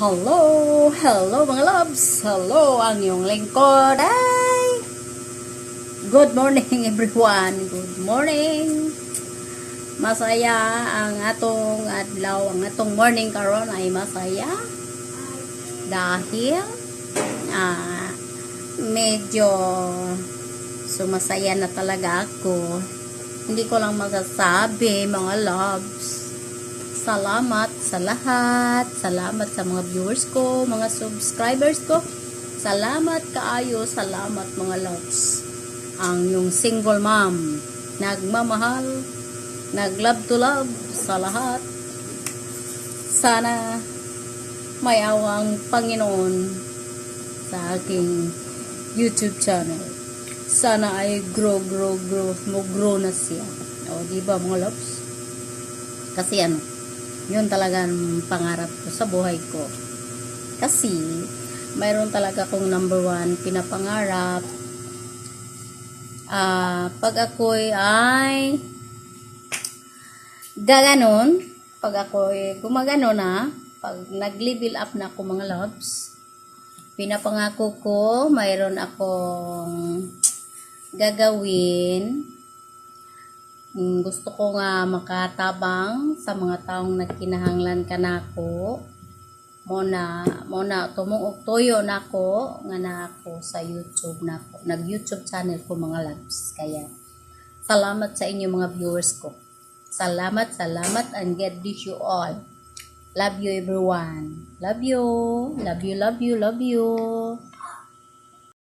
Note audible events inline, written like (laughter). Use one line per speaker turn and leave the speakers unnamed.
Hello! Hello mga loves! Hello ang iyong lingkod! Ay! Good morning (laughs) everyone! Good morning! Masaya ang atong adlaw, ang atong morning karon ay masaya dahil ah, medyo sumasaya na talaga ako. Hindi ko lang masasabi mga loves. Salamat sa lahat. Salamat sa mga viewers ko, mga subscribers ko. Salamat kaayo. Salamat mga loves. Ang yung single mom. Nagmamahal. Nag-love to love sa lahat. Sana may awang Panginoon sa aking YouTube channel. Sana ay grow, grow, grow. Mo-grow na siya. O, di ba mga loves? Kasi ano, yun talaga ang pangarap ko sa buhay ko. Kasi, mayroon talaga akong number one pinapangarap. Ah, pag ako'y ay gaganon, pag ako'y gumagano na, pag nag-level up na ako mga loves, pinapangako ko, mayroon akong gagawin gusto ko nga makatabang sa mga taong nagkinahanglan ka nako. Mona mona tumong tuyo nako nga na ako sa YouTube nako. Nag YouTube channel ko mga loves. Kaya salamat sa inyo mga viewers ko. Salamat salamat and God bless you all. Love you everyone. Love you. Love you love you love you